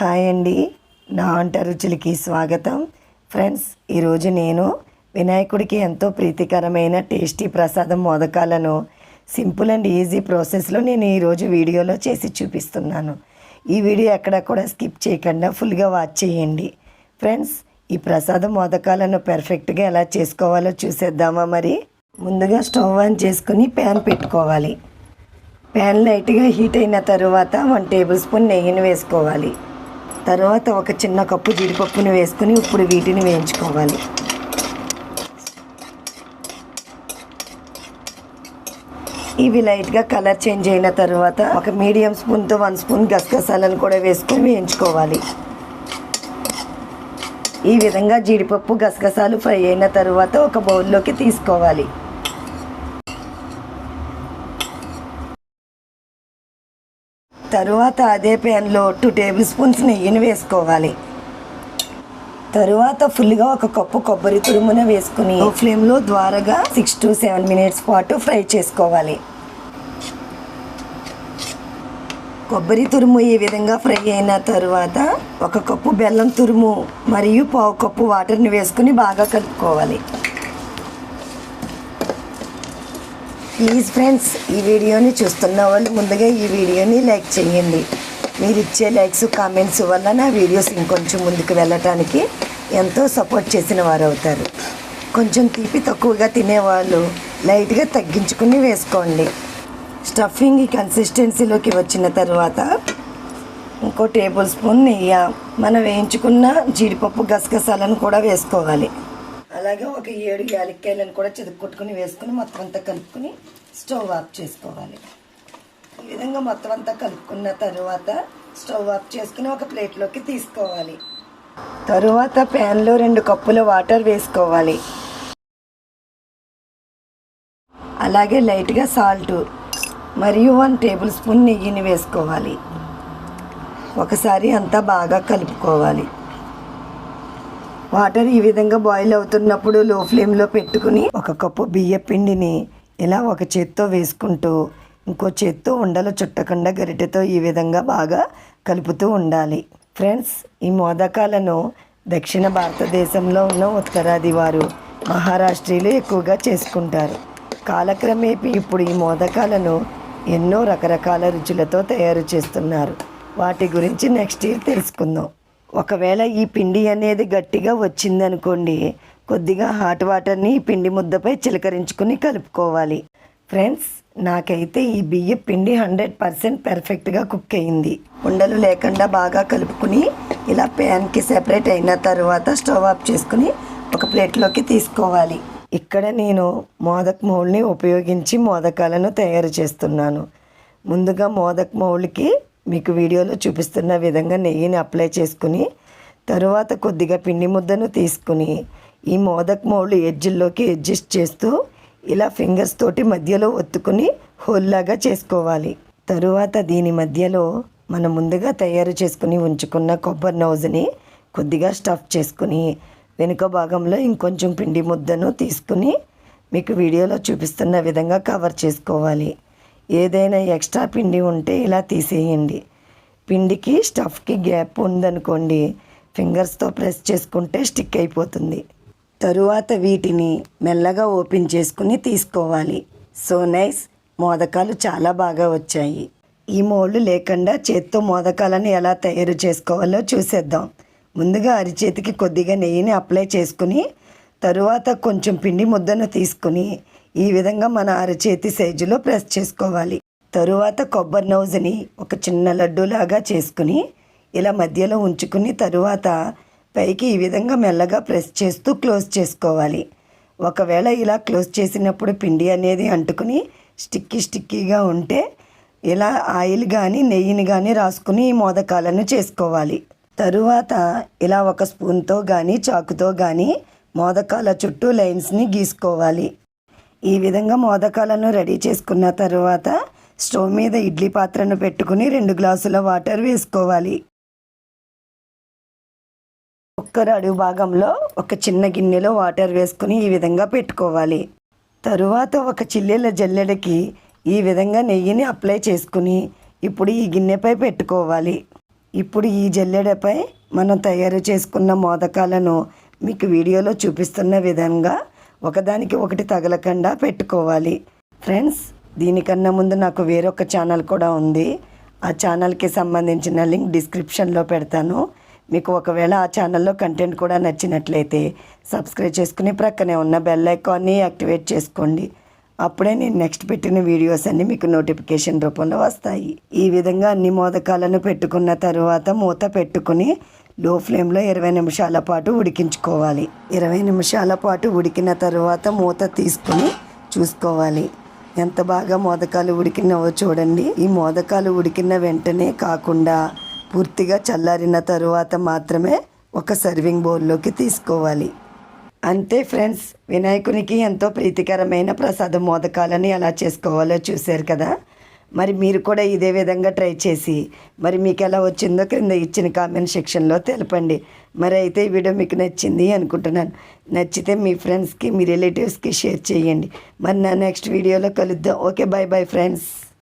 Hi అండి. నా వంట రుచులకి స్వాగతం. ఫ్రెండ్స్ ఈరోజు నేను వినాయకుడికి ఎంతో ప్రీతికరమైన టేస్టీ ప్రసాదం మోదకాలను సింపుల్ అండ్ ఈజీ ప్రాసెస్లో నేను ఈరోజు వీడియోలో చేసి చూపిస్తున్నాను. ఈ వీడియో ఎక్కడ కూడా స్కిప్ చేయకుండా ఫుల్గా వాచ్ చేయండి. ఫ్రెండ్స్ ఈ ప్రసాదం మోదకాలను పర్ఫెక్ట్గా ఎలా చేసుకోవాలో చూసేద్దామా మరి? ముందుగా స్టవ్ ఆన్ చేసుకుని ప్యాన్ పెట్టుకోవాలి. ప్యాన్ లైట్గా హీట్ అయిన తర్వాత వన్ టేబుల్ స్పూన్ నెయ్యిని వేసుకోవాలి. తర్వాత ఒక చిన్న కప్పు జీడిపప్పుని వేసుకుని ఇప్పుడు వీటిని వేయించుకోవాలి. ఇవి లైట్గా కలర్ చేంజ్ అయిన తర్వాత ఒక మీడియం స్పూన్తో వన్ స్పూన్ గసగసాలను కూడా వేసుకొని వేయించుకోవాలి. ఈ విధంగా జీడిపప్పు గసగసాలు ఫ్రై అయిన తర్వాత ఒక బౌల్లోకి తీసుకోవాలి. తరువాత అదే ప్యాన్లో టూ టేబుల్ స్పూన్స్ నెయ్యిని వేసుకోవాలి. తరువాత ఫుల్గా ఒక కప్పు కొబ్బరి తురుమున వేసుకుని ఫ్లేమ్లో ద్వారగా సిక్స్ టు సెవెన్ మినిట్స్ పాటు ఫ్రై చేసుకోవాలి. కొబ్బరి తురుము ఈ విధంగా ఫ్రై అయిన తరువాత ఒక కప్పు బెల్లం తురుము మరియు పావు కప్పు వాటర్ని వేసుకుని బాగా కలుపుకోవాలి. ప్లీజ్ ఫ్రెండ్స్ ఈ వీడియోని చూస్తున్న వాళ్ళు ముందుగా ఈ వీడియోని లైక్ చేయండి. మీరు ఇచ్చే లైక్స్ కామెంట్స్ వల్ల నా వీడియోస్ ఇంకొంచెం ముందుకు వెళ్ళటానికి ఎంతో సపోర్ట్ చేసిన వారు అవుతారు కొంచెం తీపి తక్కువగా తినేవాళ్ళు లైట్గా తగ్గించుకుని వేసుకోండి. స్టఫింగ్ కన్సిస్టెన్సీలోకి వచ్చిన తర్వాత ఇంకో టేబుల్ స్పూన్ నెయ్యి మనం వేయించుకున్న జీడిపప్పు గసగసాలను కూడా వేసుకోవాలి. అలాగే ఒక ఏడు యాలక్కాయలను కూడా చెదుక్కొట్టుకుని వేసుకుని మొత్తం అంతా కలుపుకొని స్టవ్ ఆఫ్ చేసుకోవాలి. ఈ విధంగా మొత్తం అంతా కలుపుకున్న తర్వాత స్టవ్ ఆఫ్ చేసుకుని ఒక ప్లేట్లోకి తీసుకోవాలి. తరువాత ప్యాన్లో రెండు కప్పుల వాటర్ వేసుకోవాలి. అలాగే లైట్గా సాల్ట్ మరియు వన్ టేబుల్ స్పూన్ నెయ్యిని వేసుకోవాలి. ఒకసారి అంతా బాగా కలుపుకోవాలి. వాటర్ ఈ విధంగా బాయిల్ అవుతున్నప్పుడు లో ఫ్లేమ్లో పెట్టుకుని ఒక కప్పు బియ్య పిండిని ఇలా ఒక చేత్తో వేసుకుంటూ ఇంకో చేత్తో ఉండలు చుట్టకుండా గరిటెతో ఈ విధంగా బాగా కలుపుతూ ఉండాలి. ఫ్రెండ్స్ ఈ మోదకాలను దక్షిణ భారతదేశంలో ఉన్న ఉత్తరాది వారు మహారాష్ట్రీలు ఎక్కువగా చేసుకుంటారు. కాలక్రమేపీ ఇప్పుడు ఈ మోదకాలను ఎన్నో రకరకాల రుచులతో తయారు చేస్తున్నారు. వాటి గురించి నెక్స్ట్ ఇయర్ తెలుసుకుందాం. ఒకవేళ ఈ పిండి అనేది గట్టిగా వచ్చిందనుకోండి కొద్దిగా హాట్ వాటర్ని ఈ పిండి ముద్దపై చిలకరించుకుని కలుపుకోవాలి. ఫ్రెండ్స్ నాకైతే ఈ బియ్య పిండి హండ్రెడ్ పర్సెంట్ పర్ఫెక్ట్గా కుక్ అయింది. ఉండలు లేకుండా బాగా కలుపుకుని ఇలా ప్యాన్కి సెపరేట్ అయిన తర్వాత స్టవ్ ఆఫ్ చేసుకుని ఒక ప్లేట్లోకి తీసుకోవాలి. ఇక్కడ నేను మోదక్ మౌల్ని ఉపయోగించి మోదకాలను తయారు చేస్తున్నాను. ముందుగా మోదక్ మౌల్కి మీకు వీడియోలో చూపిస్తున్న విధంగా నెయ్యిని అప్లై చేసుకుని తరువాత కొద్దిగా పిండి ముద్దను తీసుకుని ఈ మోదక్ మౌళ్ళు ఎడ్జిల్లోకి అడ్జస్ట్ చేస్తూ ఇలా ఫింగర్స్ తోటి మధ్యలో ఒత్తుకుని హోల్లాగా చేసుకోవాలి. తరువాత దీని మధ్యలో మనం ముందుగా తయారు చేసుకుని ఉంచుకున్న కొబ్బరి నౌజుని కొద్దిగా స్టఫ్ చేసుకుని వెనుక భాగంలో ఇంకొంచెం పిండి ముద్దను తీసుకుని మీకు వీడియోలో చూపిస్తున్న విధంగా కవర్ చేసుకోవాలి. ఏదైనా ఎక్స్ట్రా పిండి ఉంటే ఇలా తీసేయండి. పిండికి స్టఫ్కి గ్యాప్ ఉందనుకోండి ఫింగర్స్తో ప్రెస్ చేసుకుంటే స్టిక్ అయిపోతుంది. తరువాత వీటిని మెల్లగా ఓపెన్ చేసుకుని తీసుకోవాలి. సో నైస్ మోదకాలు చాలా బాగా వచ్చాయి. ఈ మోళ్ళు లేకుండా చేత్తో మోదకాలను ఎలా తయారు చేసుకోవాలో చూసేద్దాం. ముందుగా అరిచేతికి కొద్దిగా నెయ్యిని అప్లై చేసుకుని తరువాత కొంచెం పిండి ముద్దను తీసుకుని ఈ విధంగా మన అరచేతి సైజులో ప్రెస్ చేసుకోవాలి. తరువాత కొబ్బరి నౌజుని ఒక చిన్న లడ్డూలాగా చేసుకుని ఇలా మధ్యలో ఉంచుకుని తరువాత పైకి ఈ విధంగా మెల్లగా ప్రెస్ చేస్తూ క్లోజ్ చేసుకోవాలి. ఒకవేళ ఇలా క్లోజ్ చేసినప్పుడు పిండి అనేది అంటుకుని స్టిక్కీ స్టిక్కీగా ఉంటే ఇలా ఆయిల్ కానీ నెయ్యిని కానీ రాసుకుని ఈ మోదకాలను చేసుకోవాలి. తరువాత ఇలా ఒక స్పూన్తో కానీ చాకుతో కానీ మోదకాల చుట్టూ లైన్స్ని గీసుకోవాలి. ఈ విధంగా మోదకాలను రెడీ చేసుకున్న తరువాత స్టవ్ మీద ఇడ్లీ పాత్రను పెట్టుకుని రెండు గ్లాసుల వాటర్ వేసుకోవాలి. కుక్కర్ అడుగు భాగంలో ఒక చిన్న గిన్నెలో వాటర్ వేసుకుని ఈ విధంగా పెట్టుకోవాలి. తరువాత ఒక చిల్లెల జల్లెడకి ఈ విధంగా నెయ్యిని అప్లై చేసుకుని ఇప్పుడు ఈ గిన్నెపై పెట్టుకోవాలి. ఇప్పుడు ఈ జల్లెడపై మనం తయారు చేసుకున్న మోదకాలను మీకు వీడియోలో చూపిస్తున్న విధంగా ఒకదానికి ఒకటి తగలకుండా పెట్టుకోవాలి. ఫ్రెండ్స్ దీనికన్నా ముందు నాకు వేరొక ఛానల్ కూడా ఉంది. ఆ ఛానల్కి సంబంధించిన లింక్ డిస్క్రిప్షన్లో పెడతాను. మీకు ఒకవేళ ఆ ఛానల్లో కంటెంట్ కూడా నచ్చినట్లయితే సబ్స్క్రైబ్ చేసుకుని ప్రక్కనే ఉన్న బెల్ ఐకాన్ని యాక్టివేట్ చేసుకోండి. అప్పుడే నేను నెక్స్ట్ పెట్టిన వీడియోస్ అన్నీ మీకు నోటిఫికేషన్ రూపంలో వస్తాయి. ఈ విధంగా అన్ని మోదకాలను పెట్టుకున్న తర్వాత మూత పెట్టుకుని లో ఫ్లేమ్లో ఇరవై నిమిషాల పాటు ఉడికించుకోవాలి. ఇరవై నిమిషాల పాటు ఉడికిన తర్వాత మూత తీసుకుని చూసుకోవాలి. ఎంత బాగా మోదకాలు ఉడికినావో చూడండి. ఈ మోదకాలు ఉడికిన వెంటనే కాకుండా పూర్తిగా చల్లారిన తరువాత మాత్రమే ఒక సర్వింగ్ బౌల్లోకి తీసుకోవాలి. అంతే ఫ్రెండ్స్ వినాయకునికి ఎంతో ప్రీతికరమైన ప్రసాద మోదకాలని ఎలా చేసుకోవాలో చూశారు కదా? మరి మీరు కూడా ఇదే విధంగా ట్రై చేసి మరి మీకు ఎలా వచ్చిందో క్రింద ఇచ్చిన కామెంట్ సెక్షన్లో తెలపండి. మరి అయితే ఈ వీడియో మీకు నచ్చింది అనుకుంటున్నాను. నచ్చితే మీ ఫ్రెండ్స్కి మీ రిలేటివ్స్కి షేర్ చేయండి. మరి నా నెక్స్ట్ వీడియోలో కలుద్దాం. Okay bye bye friends.